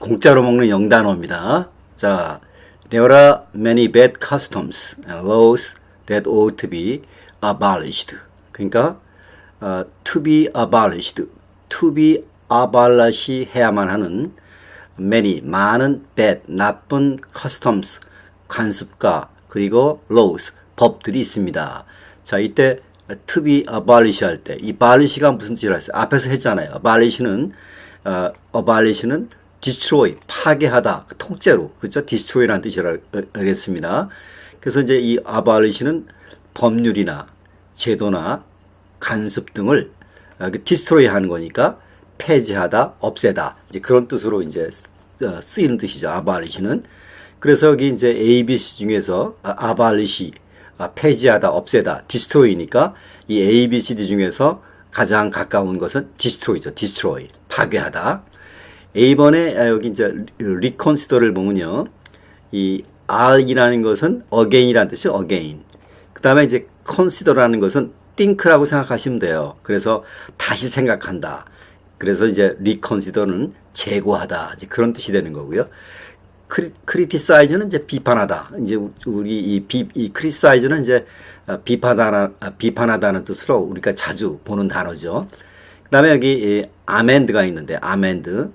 공짜로 먹는 영단어입니다. 자, there are many bad customs and laws that ought to be abolished. 그러니까 어, to be abolished, to be abolish 해야만 하는 many 많은 bad 나쁜 customs 관습과 그리고 laws 법들이 있습니다. 자 이때 to be abolish 할때 이 abolish가 무슨 뜻이라 했어요? 앞에서 했잖아요. abolish는 어, abolish는 destroy 파괴하다 통째로 그렇죠? destroy라는 뜻이라 하겠습니다. 그래서 이제 이 abolish는 법률이나 제도나 간섭 등을 어, 그 디스트로이 하는 거니까 폐지하다, 없애다 이제 그런 뜻으로 이제 쓰- 어, 쓰이는 뜻이죠. 아발리시는 그래서 여기 이제 A, B, C 중에서 아, 아발리시 아, 폐지하다, 없애다, 디스트로이니까 이 A, B, C, D 중에서 가장 가까운 것은 디스트로이죠. 디스트로이 파괴하다. A번에 아, 여기 이제 리컨시더를 보면요. 이 R이라는 것은 again이라는 뜻이죠. again. 그 다음에 이제 consider라는 것은 think라고 생각하시면 돼요. 그래서 다시 생각한다. 그래서 이제 reconsider는 재고하다. 이제 그런 뜻이 되는 거고요. 크리, criticize는 이제 비판하다. 이제 우리 이, 비, 이 criticize는 이제 어, 비판하다, 아, 비판하다는 뜻으로 우리가 자주 보는 단어죠. 그 다음에 여기 이 amend가 있는데, amend.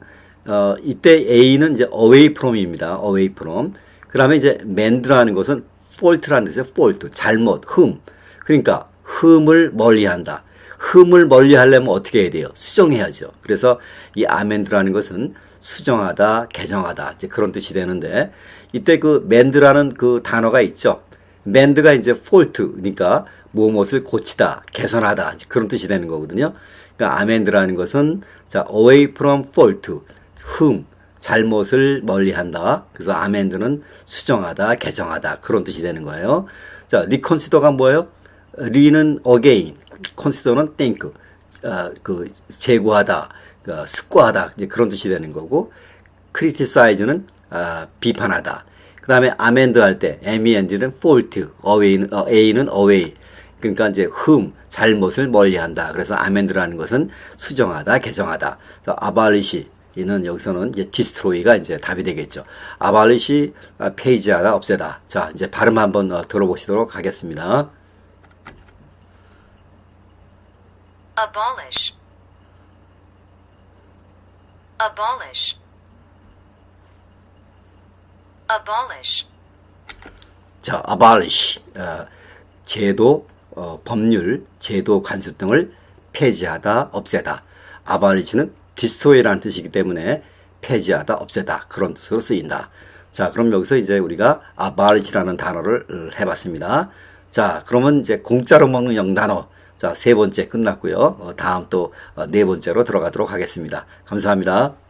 어, 이때 A는 이제 away from입니다. away from. 그 다음에 이제 mend라는 것은 fault라는 뜻이에요. fault. 잘못, 흠. 그러니까 흠을 멀리 한다. 흠을 멀리 하려면 어떻게 해야 돼요? 수정해야죠. 그래서 이 amend라는 것은 수정하다, 개정하다. 이제 그런 뜻이 되는데 이때 그 mend라는 그 단어가 있죠. mend가 이제 fault. 그러니까 무엇을 고치다, 개선하다. 이제 그런 뜻이 되는 거거든요. 그러니까 amend라는 것은 자, away from fault. 흠, 잘못을 멀리한다. 그래서 amend는 수정하다, 개정하다 그런 뜻이 되는 거예요. 자, reconsider가 뭐예요? re는 again, consider는 think, 어, 그 재고하다, 어, 숙고하다 이제 그런 뜻이 되는 거고, criticize는 아, 비판하다. 그 다음에 amend 할때 amend는 fault, away는 어, a는 away. 그러니까 이제 흠, 잘못을 멀리한다. 그래서 amend라는 것은 수정하다, 개정하다. abolish 이는 여기서는 이제 destroy가 이제 답이 되겠죠. abolish 아, 폐지하다, 없애다. 자, 이제 발음 한번 어, 들어보시도록 하겠습니다. abolish abolish abolish 자, abolish 어, 제도, 어, 법률, 제도 간섭 등을 폐지하다, 없애다. abolish는 destroy라는 뜻이기 때문에 폐지하다, 없애다 그런 뜻으로 쓰인다. 자, 그럼 여기서 이제 우리가 abolish라는 단어를 어, 해봤습니다. 자, 그러면 이제 공짜로 먹는 영단어 자, 세 번째 끝났고요. 어, 다음 또 네 번째로 들어가도록 하겠습니다. 감사합니다.